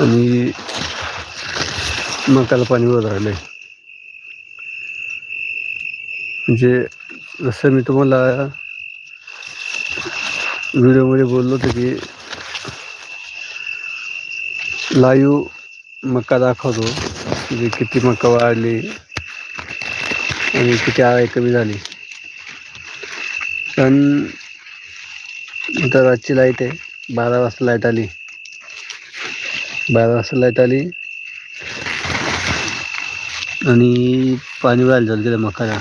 आणि मकाला पाणी वर राहिलं आहे म्हणजे जसं मी तुम्हाला व्हिडिओमध्ये बोललो होतो की लाईव्ह मका दाखवतो म्हणजे किती मका वाढली आणि किती आय कमी झाली. पण आता रातची लाइट आहे बारा वाजता लाइट आली. बारा वाजता लाइट आली. आणि पाणी व्हायला झालं तिला मकाला.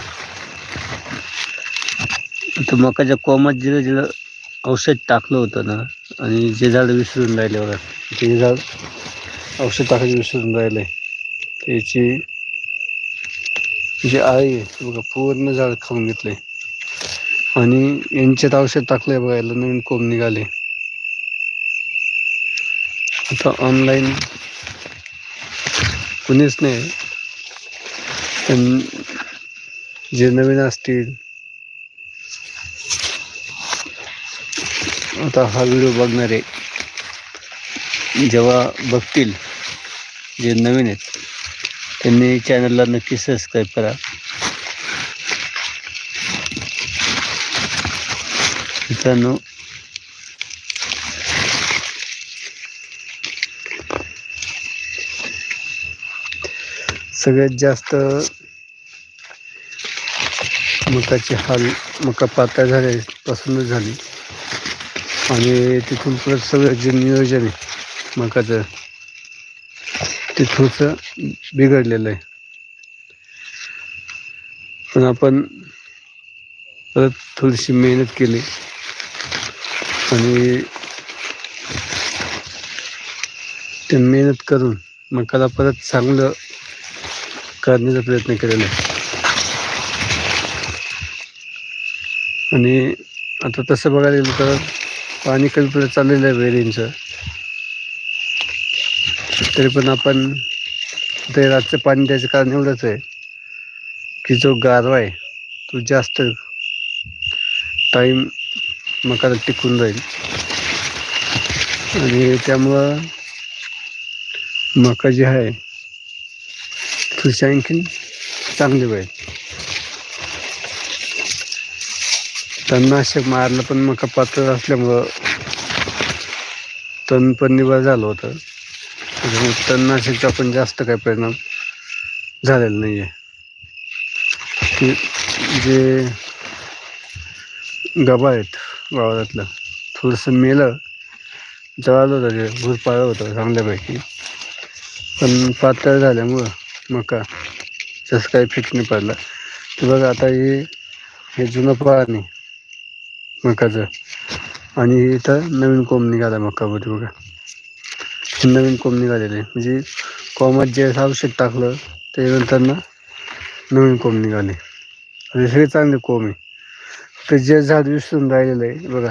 तर मकाच्या कोमात जिथं जिथं औषध टाकलं होतं ना आणि जे झाड विसरून राहिले बघा ते झाड औषध टाकायचं विसरून राहिले त्याची जी आई आहे बघा पूर्ण झाड खाऊन घेतले आणि यांच्यात औषध टाकलंय बघायला नवीन कोंब निघाले. आता ऑनलाईन कुणीच नाही. पण जे नवीन असतील आता हा व्हिडिओ बघणारे जेव्हा बघतील जे नवीन आहेत त्यांनी चॅनलला नक्की सबस्क्राईब करा. मित्रांनो सगळ्यात जास्त मकाची हाल मका पातळ झाल्यापासूनच झाली. आणि तिथून परत सगळं जे नियोजन आहे मकाचं ते थोडंसं बिघडलेलं आहे. पण आपण परत थोडीशी मेहनत केली. आणि ते मेहनत करून मकाला परत चांगलं करण्याचा प्रयत्न केलेला आहे. आणि आता तसं बघायला गेलं तर पाणी कमी पडत चाललेलं आहे वेरींचं तरी पण आपण ते रातचं पाणी द्यायचं कारण एवढंच आहे की जो गारवा आहे तो जास्त टाईम मकाला टिकून राहील. आणि त्यामुळं मका जी आहे थोडीशी आणखीन चांगली होईल तणनाशक मारलं पण मका पातळ असल्यामुळं तण पण निवळ झालं होतं त्याच्यामुळे तणनाशकचा पण जास्त काही परिणाम झालेला नाही आहे की जे गबा आहेत वावरातलं थोडंसं मेलं जळालं होतं ते भूरपाळलं होतं चांगल्यापैकी पण पातळ झाल्यामुळं मका जसं काही फिट नाही पडला. ते बघा आता हे हे जुनं पाणी मकाचं. आणि इथं नवीन कोंब निघाला मकामध्ये बघा. हे नवीन कोंब निघालेले. म्हणजे कोंबात जे औषध टाकलं त्याच्यानंतर ना नवीन कोंब निघाले. आणि सगळे चांगले कोंब आहे. तर जे झाड विसरून राहिलेलं आहे बघा.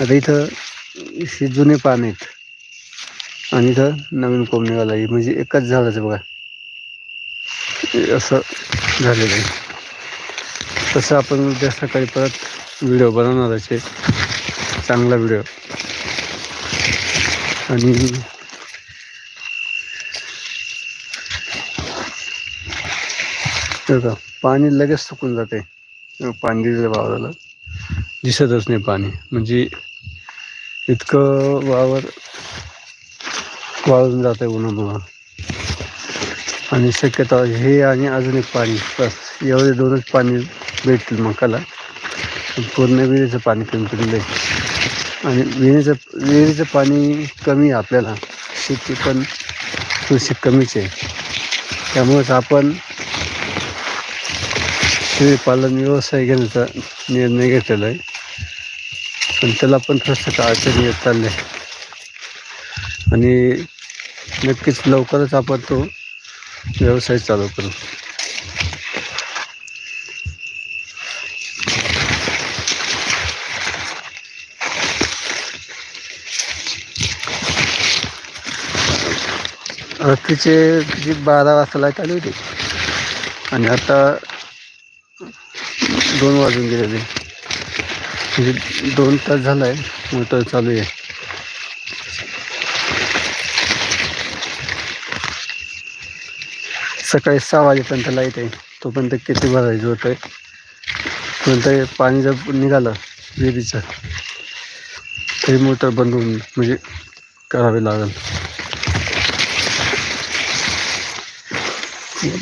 आता इथं हे जुने पान आहेत. आणि इथं नवीन कोंब निघाला आहे. म्हणजे एकाच झाडाचं बघा. असं झालेलं आहे. तसं आपण उद्या सकाळी परत व्हिडिओ बनवणार असे चांगला व्हिडिओ. आणि का पाणी लगेच सुकून जाते. पाणी दिलेलं वावराला. दिसतच नाही पाणी. म्हणजे इतकं वावर वाळून जातं उन्हामुळं. आणि शक्यता हे आणि अजून एक पाणी. बस एवढे दोनच पाणी भेटतील मकाला पूर्ण विहिरीचं पाणी कमी पडलेलं आहे आणि विहिरीचं विहिरीचं पाणी कमी आहे आपल्याला. शेती पण थोडीशी कमीच आहे. त्यामुळेच आपण शेळीपालन व्यवसाय घेण्याचा निर्णय घेतलेला आहे. पण त्याला पण थोडंसं अडचणी येत चालले आणि नक्कीच लवकरच आपण तो व्यवसाय चालू करू. रात्रीचे किती बारा वाजता लाइट आली होती आणि आता दोन वाजून गेलेले. म्हणजे दोन तास झाला आहे मोटर चालू आहे. सकाळी सहा वाजेपर्यंत लाइट आहे. तोपर्यंत किती भरायचं होतं? आहे नंतर पाणी जर निघालं विहिरीचं तरी मोटर बंद होऊन म्हणजे करावे लागेल.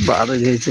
बारा घ्यायचं.